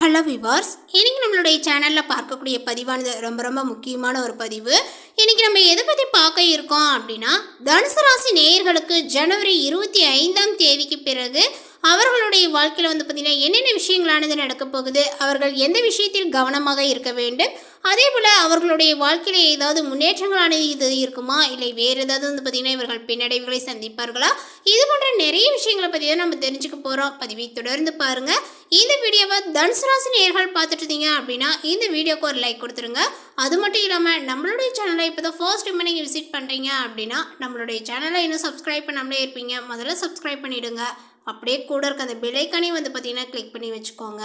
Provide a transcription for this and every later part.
Hello viewers இன்றைக்கி நம்மளுடைய சேனலில் பார்க்கக்கூடிய பதிவானது ரொம்ப ரொம்ப முக்கியமான ஒரு பதிவு. இன்றைக்கி நம்ம எதை பற்றி பார்க்க இருக்கோம் அப்படின்னா தனுசு ராசி நேயர்களுக்கு ஜனவரி இருபத்தி ஐந்தாம் தேதிக்கு பிறகு அவர்களுடைய வாழ்க்கையில் வந்து பார்த்திங்கன்னா என்னென்ன விஷயங்களானது நடக்கப் போகுது அவர்கள் எந்த விஷயத்தில் கவனமாக இருக்க வேண்டும் அதே போல் அவர்களுடைய வாழ்க்கையில் ஏதாவது முன்னேற்றங்களானது இது இருக்குமா? இல்லை வேறு ஏதாவது வந்து பார்த்திங்கன்னா இவர்கள் பின்னடைவுகளை சந்திப்பார்களா? இது போன்ற நிறைய விஷயங்களை பற்றி தான் நம்ம தெரிஞ்சுக்க போகிறோம் பதிவை தொடர்ந்து பாருங்கள் இந்த வீடியோவை தனுசு ராசி நேயர்கள் பார்த்துட்டு இருந்தீங்க அப்படின்னா இந்த வீடியோக்கு ஒரு லைக் கொடுத்துருங்க. அது மட்டும் இல்லாமல் நம்மளுடைய சேனலை இப்போ தான் ஃபர்ஸ்ட் டைம் நீங்கள் விசிட் பண்ணுறீங்க அப்படின்னா நம்மளுடைய சேனலை இன்னும் சப்ஸ்கிரைப் பண்ணாமலே இருப்பீங்க. முதல்ல சப்ஸ்கிரைப் பண்ணிவிடுங்க அப்படியே கூட இருக்க அந்த பிழைக்கனையும் வந்து பார்த்தீங்கன்னா கிளிக் பண்ணி வச்சுக்கோங்க.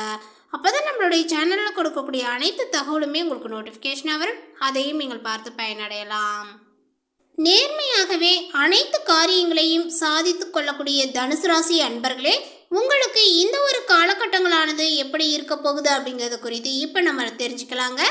அப்போ தான் நம்மளுடைய சேனலில் கொடுக்கக்கூடிய அனைத்து தகவலுமே உங்களுக்கு நோட்டிஃபிகேஷனாக வரும். அதையும் நீங்கள் பார்த்து பயனடையலாம். நேர்மையாகவே அனைத்து காரியங்களையும் சாதித்து கொள்ளக்கூடிய தனுசு ராசி அன்பர்களே உங்களுக்கு இந்த ஒரு காலகட்டங்களானது எப்படி இருக்க போகுது அப்படிங்கிறது குறித்து இப்போ நம்ம தெரிஞ்சுக்கலாங்க.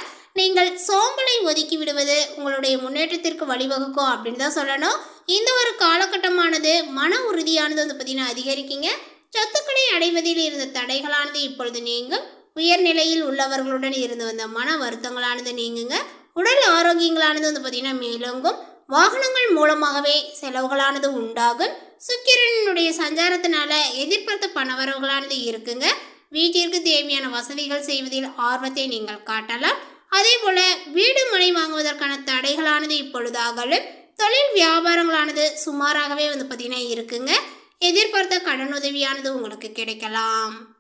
நீங்கள் சோம்பலை ஒதுக்கி விடுவது உங்களுடைய முன்னேற்றத்திற்கு வழிவகுக்கும் அப்படின்னு தான் சொல்லணும். இந்த ஒரு காலகட்டமானது மன உறுதியானது வந்து பார்த்திங்கன்னா அதிகரிக்குங்க. சொத்துக்களை அடைவதில் இருந்த தடைகளானது இப்பொழுது நீங்கும். உயர்நிலையில் உள்ளவர்களுடன் இருந்து வந்த மன வருத்தங்களானது நீங்குங்க. உடல் ஆரோக்கியங்களானது வந்து பார்த்திங்கன்னா மேலோங்கும். வாகனங்கள் மூலமாகவே செலவுகளானது உண்டாகும். சுக்கிரனுடைய சஞ்சாரத்தினால எதிர்பார்த்த பணவரவுகளானது இருக்குங்க. வீட்டிற்கு தேவையான வசதிகள் செய்வதில் ஆர்வத்தை நீங்கள் காட்டலாம். அதே போல வீடு மனை வாங்குவதற்கான தடைகளானது இப்பொழுது அகலும் தொழில் வியாபாரங்களானது சுமாராகவே வந்து பார்த்திங்கன்னா இருக்குங்க. எதிர்பார்த்த கடனுதவியானது உங்களுக்கு கிடைக்கலாம்.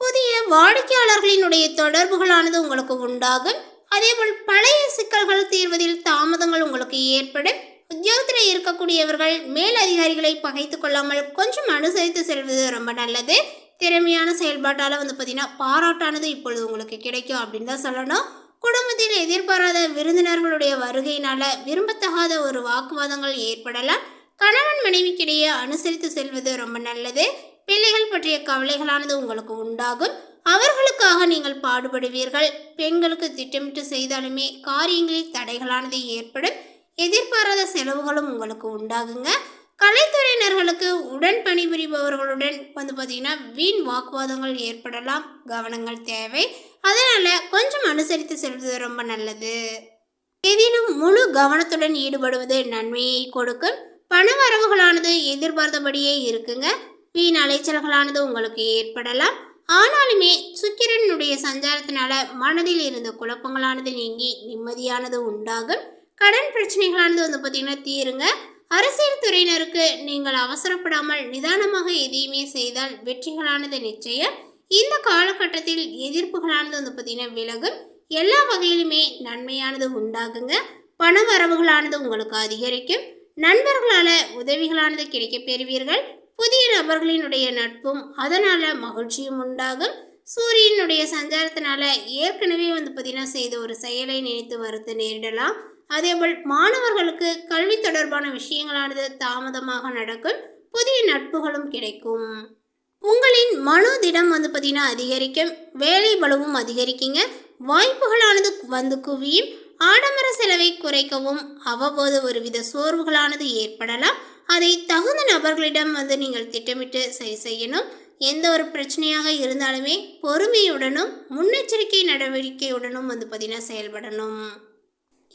புதிய வாடிக்கையாளர்களினுடைய தொடர்புகளானது உங்களுக்கு உண்டாகும். அதேபோல் பழைய சிக்கல்கள் தீர்வதில் தாமதங்கள் உங்களுக்கு ஏற்படும். உத்தியோகத்தில் இருக்கக்கூடியவர்கள் மேல் அதிகாரிகளை பகைத்து கொள்ளாமல் கொஞ்சம் அனுசரித்து செல்வது ரொம்ப நல்லது. திறமையான செயல்பாட்டால் வந்து பார்த்தீங்கன்னா பாராட்டானது இப்பொழுது உங்களுக்கு கிடைக்கும் அப்படின்னு தான் சொல்லணும். குடும்பத்தில் எதிர்பாராத விருந்தினர்களுடைய வருகையினால விரும்பத்தகாத ஒரு வாக்குவாதங்கள் ஏற்படலாம். கணவன் மனைவிக்கிடையே அனுசரித்து செல்வது ரொம்ப நல்லது. பிள்ளைகள் பற்றிய கவலைகளானது உங்களுக்கு உண்டாகும். அவர்களுக்காக நீங்கள் பாடுபடுவீர்கள். பெண்களுக்கு திட்டமிட்டு செய்தாலுமே காரியங்களில் தடைகளானது ஏற்படும். எதிர்பாராத செலவுகளும் உங்களுக்கு உண்டாகுங்க. கலைத்துறையினர்களுக்கு உடன் பணிபுரிபவர்களுடன் வந்து பார்த்தீங்கன்னா வீண் வாக்குவாதங்கள் ஏற்படலாம். கவனங்கள் தேவை. அதனால் கொஞ்சம் அனுசரித்து செல்வது ரொம்ப நல்லது. எதிலும் முழு கவனத்துடன் ஈடுபடுவது நன்மையை கொடுக்கும். பண வரவுகளானது எதிர்பார்த்தபடியே இருக்குங்க. வீண் அலைச்சல்களானது உங்களுக்கு ஏற்படலாம். ஆனாலுமே சுக்கிரனுடைய சஞ்சாரத்தினால மனதில் இருந்த குழப்பங்களானது நீங்கி நிம்மதியானது உண்டாகும். கடன் பிரச்சனைகளானது வந்து பார்த்திங்கன்னா தீருங்க. அரசியல் துறையினருக்கு நீங்கள் அவசரப்படாமல் நிதானமாக எதையுமே செய்தால் வெற்றிகளானது நிச்சயம். இந்த காலகட்டத்தில் எதிர்ப்புகளானது வந்து பார்த்திங்கன்னா விலகும். எல்லா வகையிலுமே நன்மையானது உண்டாகுங்க. பண வரவுகளானது உங்களுக்கு அதிகரிக்கும். நண்பர்களால் உதவிகளானது கிடைக்கப் பெறுவீர்கள் புதிய நபர்களினுடைய நட்பும் அதனால் மகிழ்ச்சியும் உண்டாகும். சூரியனுடைய சஞ்சாரத்தினால ஏற்கனவே வந்து பார்த்தீங்கன்னா செய்த ஒரு செயலை நினைத்து வருத்த நேரிடலாம். அதேபோல் மாணவர்களுக்கு கல்வி தொடர்பான விஷயங்களானது தாமதமாக நடக்கும். புதிய நட்புகளும் கிடைக்கும். உங்களின் மனோதிடம் வந்து பார்த்தீங்கன்னா அதிகரிக்கும். வேலை பலவும் அதிகரிக்குங்க. வாய்ப்புகளானது வந்து குவியும். ஆடம்பர செலவை குறைக்கவும் அவ்வப்போது ஒருவித சோர்வுகளானது ஏற்படலாம். அதை தகுந்த நபர்களிடம் வந்து நீங்கள் திட்டமிட்டு சரி செய்யணும். எந்த ஒரு பிரச்சனையாக இருந்தாலுமே பொறுமையுடனும் முன்னெச்சரிக்கை நடவடிக்கையுடனும் வந்து பார்த்தீங்கன்னா செயல்படணும்.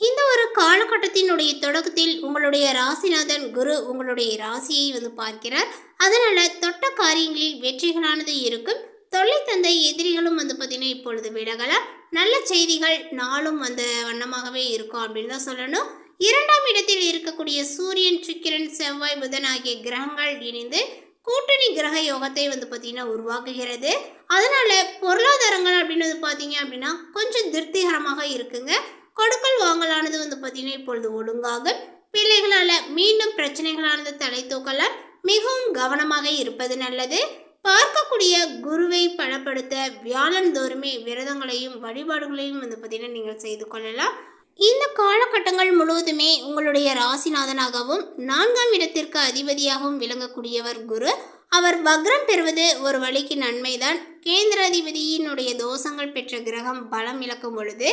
இந்த ஒரு காலகட்டத்தினுடைய தொடக்கத்தில் உங்களுடைய ராசிநாதன் குரு உங்களுடைய ராசியை வந்து பார்க்கிறார். அதனால் தொட்ட காரியங்களில் வெற்றிகளானது இருக்கும். தொல்லை தந்த எதிரிகளும் வந்து பார்த்தீங்கன்னா இப்பொழுது விலகலாம். நல்ல செய்திகள் நாளும் அந்த வண்ணமாகவே இருக்கும் அப்படின்னு தான் சொல்லணும். இரண்டாம் இடத்தில் இருக்கக்கூடிய சூரியன் சுக்கிரன் செவ்வாய் புதன் ஆகிய கிரகங்கள் இணைந்து கூட்டணி கிரக யோகத்தை வந்து பார்த்தீங்கன்னா உருவாக்குகிறது. அதனால பொருளாதாரங்கள் அப்படின்னு வந்து பார்த்தீங்க அப்படின்னா கொஞ்சம் திருப்திகரமாக இருக்குங்க. கொடுக்கல் வாங்கலானது வந்து பார்த்தீங்கன்னா இப்பொழுது ஒழுங்காகும் பிள்ளைகளால் மீண்டும் பிரச்சனைகளானது தலை தூக்கல மிகவும் கவனமாக இருப்பது நல்லது. பார்க்கக்கூடிய குருவை பலப்படுத்த வியாழன் தோறுமே விரதங்களையும் வழிபாடுகளையும் வந்து பார்த்தீங்கன்னா நீங்கள் செய்து கொள்ளலாம். இந்த காலகட்டங்கள் முழுவதுமே உங்களுடைய ராசிநாதனாகவும் நான்காம் இடத்திற்கு அதிபதியாகவும் விளங்கக்கூடியவர் குரு. அவர் வக்ரம் பெறுவது ஒரு வழிக்கு நன்மைதான். கேந்திராதிபதியினுடைய தோஷங்கள் பெற்ற கிரகம் பலம் இழக்கும் பொழுது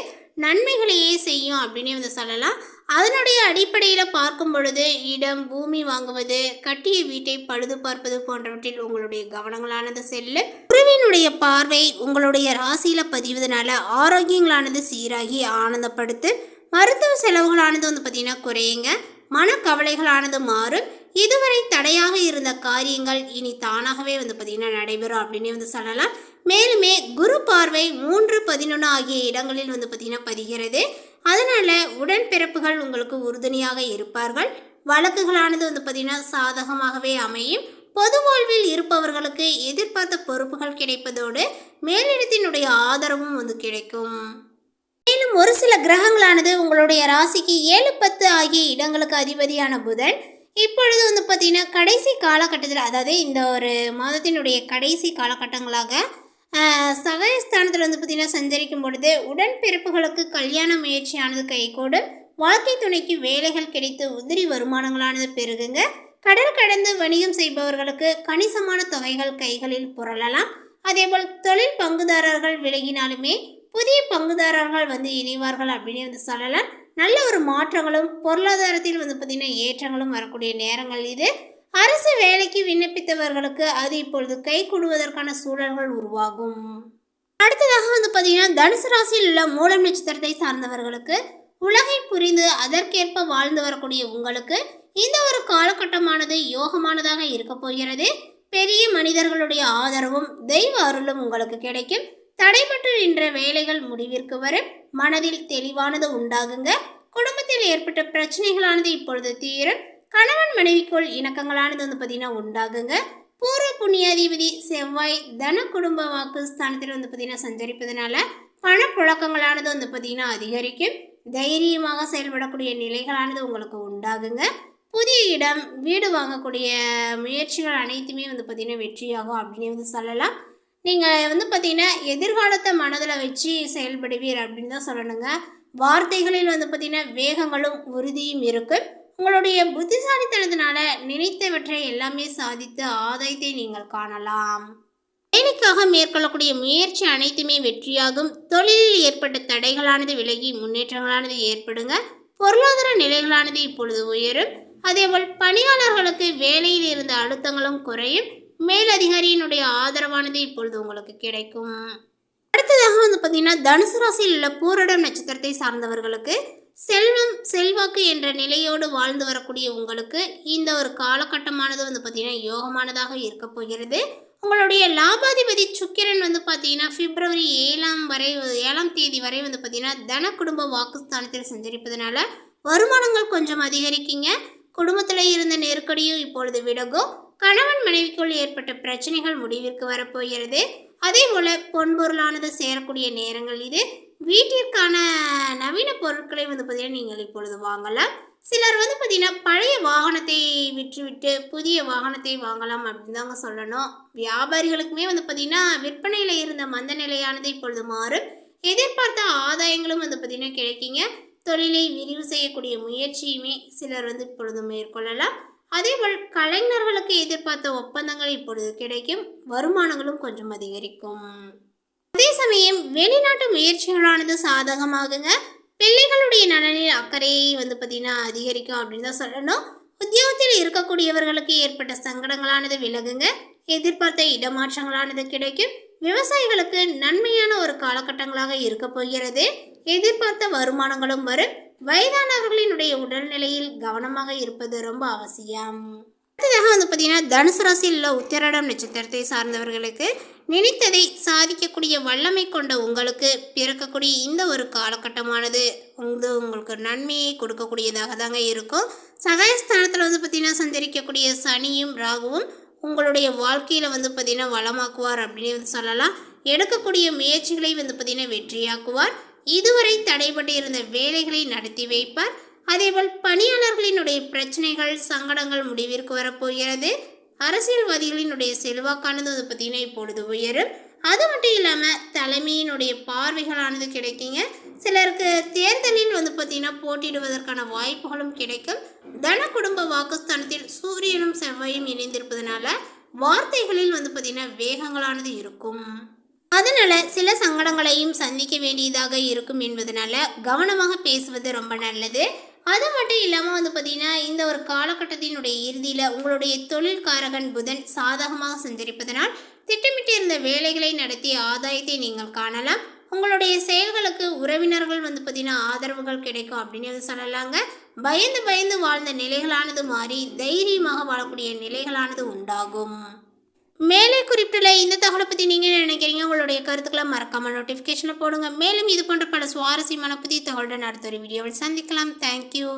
நன்மைகளையே செய்யும் அப்படின்னு வந்து சொல்லலாம். அதனுடைய அடிப்படையில் பார்க்கும் பொழுது இடம் பூமி வாங்குவது கட்டிய வீட்டை பழுது பார்ப்பது போன்றவற்றில் உங்களுடைய கவனங்களானது செல்லு குருவினுடைய பார்வை உங்களுடைய ராசியில் பதிவதனால ஆரோக்கியங்களானது சீராகி ஆனந்தப்படுத்து மருத்துவ செலவுகளானது வந்து பார்த்தீங்கன்னா குறையுங்க. மனக்கவலைகளானது மாறும். இதுவரை தடையாக இருந்த காரியங்கள் இனி தானாகவே வந்து பார்த்திங்கன்னா நடைபெறும் அப்படின்னு வந்து சொல்லலாம். மேலுமே குரு பார்வை மூன்று பதினொன்று ஆகிய இடங்களில் வந்து பார்த்திங்கன்னா பதிகிறது. அதனால் உடன்பிறப்புகள் உங்களுக்கு உறுதுணையாக இருப்பார்கள். வழக்குகளானது வந்து பார்த்திங்கன்னா சாதகமாகவே அமையும். பொது வாழ்வில் இருப்பவர்களுக்கு எதிர்பார்த்த பொறுப்புகள் கிடைப்பதோடு மேலிடத்தினுடைய ஆதரவும் வந்து கிடைக்கும். மேலும் ஒரு சில கிரகங்களானது உங்களுடைய ராசிக்கு ஏழு பத்து ஆகிய இடங்களுக்கு அதிபதியான புதன். இப்பொழுது வந்து பார்த்தீங்கன்னா கடைசி காலகட்டத்தில் அதாவது இந்த ஒரு மாதத்தினுடைய கடைசி காலகட்டங்களாக ஆஹ், சகாயஸ்தானத்தில் வந்து பார்த்திங்கன்னா சஞ்சரிக்கும் பொழுது உடன்பிறப்புகளுக்கு கல்யாண முயற்சியானது கைகூடும். வாழ்க்கை துணைக்கு வேலைகள் கிடைத்து உதிரி வருமானங்களானது பெருகுங்க. கடல் கடந்து வணிகம் செய்பவர்களுக்கு கணிசமான தொகைகள் கைகளில் புரளலாம். அதேபோல் தொழில் பங்குதாரர்கள் விலகினாலுமே புதிய பங்குதாரர்கள் வந்து இணைவார்கள் அப்படின்னு வந்து சொல்லலாம். நல்ல ஒரு மாற்றங்களும் பொருளாதாரத்தில் வந்து பார்த்திங்கன்னா ஏற்றங்களும் வரக்கூடிய நேரங்கள் இது. அரசு வேலைக்கு விண்ணப்பித்தவர்களுக்கு அது இப்பொழுது கை கொடுவதற்கான சூழல்கள் உருவாகும். அடுத்ததாக வந்து பார்த்தீங்கன்னா தனுசு ராசியில் உள்ள மூலம் நட்சத்திரத்தை சார்ந்தவர்களுக்கு உலகை புரிந்து அதற்கேற்ப வாழ்ந்து வரக்கூடிய உங்களுக்கு இந்த ஒரு காலகட்டமானது யோகமானதாக இருக்க போகிறது. பெரிய மனிதர்களுடைய ஆதரவும் தெய்வ அருளும் உங்களுக்கு கிடைக்கும். தடைபட்டு நின்ற வேலைகள் முடிவிற்கு வரும் மனதில் தெளிவானது உண்டாகுங்க. குடும்பத்தில் ஏற்பட்ட பிரச்சனைகளானது இப்பொழுது தீரும். கணவன் மனைவிக்குள் இணக்கங்களானது வந்து பார்த்தீங்கன்னா உண்டாகுங்க. பூர்வ புண்ணியாதிபதி செவ்வாய் தன குடும்ப வாக்கு ஸ்தானத்தில் வந்து பார்த்தீங்கன்னா சஞ்சரிப்பதனால பணப்புழக்கங்களானது வந்து பார்த்தீங்கன்னா அதிகரிக்கும். தைரியமாக செயல்படக்கூடிய நிலைகளானது உங்களுக்கு உண்டாகுங்க. புதிய இடம் வீடு வாங்கக்கூடிய முயற்சிகள் அனைத்துமே வந்து பார்த்திங்கன்னா வெற்றியாகும் அப்படின்னு வந்து சொல்லலாம். நீங்கள் வந்து பார்த்தீங்கன்னா எதிர்காலத்தை மனதில் வச்சு செயல்படுவீர் அப்படின்னு தான் சொல்லணுங்க. வார்த்தைகளில் வந்து பார்த்தீங்கன்னா வேகங்களும் உறுதியும் இருக்குது உங்களுடைய புத்திசாலித்தனத்தினால நினைத்தவற்றை எல்லாமே சாதித்து ஆதாயத்தை நீங்கள் காணலாம். வேலைக்காக மேற்கொள்ளக்கூடிய முயற்சி அனைத்துமே வெற்றியாகும். தொழிலில் ஏற்பட்ட தடைகளானது விலகி முன்னேற்றங்களானது ஏற்படுங்க. பொருளாதார நிலைகளானது இப்பொழுது உயரும். அதேபோல் பணியாளர்களுக்கு வேலையில் இருந்த அழுத்தங்களும் குறையும். மேலதிகாரியினுடைய ஆதரவானது இப்பொழுது உங்களுக்கு கிடைக்கும். அடுத்ததாக வந்து பார்த்தீங்கன்னா தனுசு ராசியில் உள்ள பூரடம் நட்சத்திரத்தை சார்ந்தவர்களுக்கு செல்வம் செல்வாக்கு என்ற நிலையோடு வாழ்ந்து வரக்கூடிய உங்களுக்கு இந்த ஒரு காலகட்டமானது வந்து பார்த்தீங்கன்னா யோகமானதாக இருக்க போகிறது. உங்களுடைய லாபாதிபதி சுக்கிரன் வந்து பார்த்தீங்கன்னா பிப்ரவரி ஏழாம் வரை ஏழாம் தேதி வரை வந்து பார்த்தீங்கன்னா தன குடும்ப வாக்குஸ்தானத்தில் சஞ்சரிப்பதனால வருமானங்கள் கொஞ்சம் அதிகரிக்குங்க. குடும்பத்தில் இருந்த நெருக்கடியும் இப்பொழுது விலகும். கணவன் மனைவிக்குள் ஏற்பட்ட பிரச்சனைகள் முடிவிற்கு வரப்போகிறது. அதே போல பொன்பொருளானது சேரக்கூடிய நேரங்கள் இது. வீட்டிற்கான நவீன பொருட்களை வந்து பார்த்தீங்கன்னா நீங்கள் இப்பொழுது வாங்கலாம். சிலர் வந்து பார்த்தீங்கன்னா பழைய வாகனத்தை விற்றுவிட்டு புதிய வாகனத்தை வாங்கலாம் அப்படின்னு தாங்க சொல்லணும். வியாபாரிகளுக்குமே வந்து பார்த்தீங்கன்னா விற்பனையில் இருந்த மந்த நிலையானது இப்பொழுது மாறும். எதிர்பார்த்த ஆதாயங்களும் வந்து பார்த்தீங்கன்னா கிடைக்குங்க. தொழிலை விரிவு செய்யக்கூடிய முயற்சியுமே சிலர் வந்து இப்பொழுது மேற்கொள்ளலாம். அதேபோல் கலைஞர்களுக்கு எதிர்பார்த்த ஒப்பந்தங்கள் இப்பொழுது கிடைக்கும். வருமானங்களும் கொஞ்சம் அதிகரிக்கும். அதே சமயம் வெளிநாட்டு முயற்சிகளானது சாதகமாகுங்க. பிள்ளைகளுடைய நலனில் அக்கறையை வந்து பார்த்திங்கன்னா அதிகரிக்கும் அப்படின்னு தான் சொல்லணும். உத்தியோகத்தில் இருக்கக்கூடியவர்களுக்கு ஏற்பட்ட சங்கடங்களானது விலகுங்க. எதிர்பார்த்த இடமாற்றங்களானது கிடைக்கும். விவசாயிகளுக்கு நன்மையான ஒரு காலகட்டங்களாக இருக்க போகிறது. எதிர்பார்த்த வருமானங்களும் வரும். வயதானவர்களினுடைய உடல்நிலையில் கவனமாக இருப்பது ரொம்ப அவசியம். அடுத்ததாக வந்து பார்த்தீங்கன்னா தனுசு ராசியில் உள்ள உத்திரடம் நட்சத்திரத்தை சார்ந்தவர்களுக்கு நினைத்ததை சாதிக்கக்கூடிய வல்லமை கொண்ட உங்களுக்கு பிறக்கக்கூடிய இந்த ஒரு காலகட்டமானது வந்து உங்களுக்கு நன்மையை கொடுக்கக்கூடியதாக தாங்க இருக்கும். சகாயஸ்தானத்தில் வந்து பார்த்திங்கன்னா சஞ்சரிக்கக்கூடிய சனியும் ராகுவும் உங்களுடைய வாழ்க்கையில் வந்து பார்த்தீங்கன்னா வளமாக்குவார் அப்படின்னு வந்து சொல்லலாம். எடுக்கக்கூடிய முயற்சிகளை வந்து பார்த்திங்கன்னா வெற்றியாக்குவார். இதுவரை தடைபட்டு இருந்த வேலைகளை நடத்தி வைப்பார். அதேபோல் பணியாளர்களினுடைய பிரச்சனைகள் சங்கடங்கள் முடிவிற்கு வரப்போகிறது. அரசியல்வாதிகளினுடைய செல்வாக்கானது வந்து பார்த்தீங்கன்னா இப்பொழுது உயரும். அது மட்டும் இல்லாமல் தலைமையினுடைய பார்வைகளானது கிடைக்குங்க. சிலருக்கு தேர்தலில் வந்து பார்த்திங்கன்னா போட்டியிடுவதற்கான வாய்ப்புகளும் கிடைக்கும். தன குடும்ப வாக்குஸ்தானத்தில் சூரியனும் செவ்வாயும் இணைந்திருப்பதனால வார்த்தைகளில் வந்து பார்த்திங்கன்னா வேகங்களானது இருக்கும். அதனால சில சங்கடங்களையும் சந்திக்க வேண்டியதாக இருக்கும் என்பதனால கவனமாக பேசுவது ரொம்ப நல்லது. அது மட்டும் இல்லாமல் வந்து பார்த்திங்கன்னா இந்த ஒரு காலகட்டத்தினுடைய இறுதியில் உங்களுடைய தொழில்காரகன் புதன் சாதகமாக சஞ்சரிப்பதனால் திட்டமிட்டிருந்த வேலைகளை நடத்திய ஆதாயத்தை நீங்கள் காணலாம். உங்களுடைய செயல்களுக்கு உறவினர்கள் வந்து பார்த்தீங்கன்னா ஆதரவுகள் கிடைக்கும் அப்படின்னு வந்து சொல்லலாங்க. பயந்து பயந்து வாழ்ந்த நிலைகளானது மாறி தைரியமாக வாழக்கூடிய நிலைகளானது உண்டாகும். மேலே குறிப்பிட்டுள்ள இந்த தகவலை பற்றி நீங்கள் என்ன நினைக்கிறீங்க? உங்களுடைய கருத்துக்களை மறக்காமல் நோட்டிஃபிகேஷனை போடுங்க. மேலும் இது போன்ற பல சுவாரஸ்யமான புதிய தகவலுடன் அடுத்த ஒரு வீடியோவில் சந்திக்கலாம். தேங்க்யூ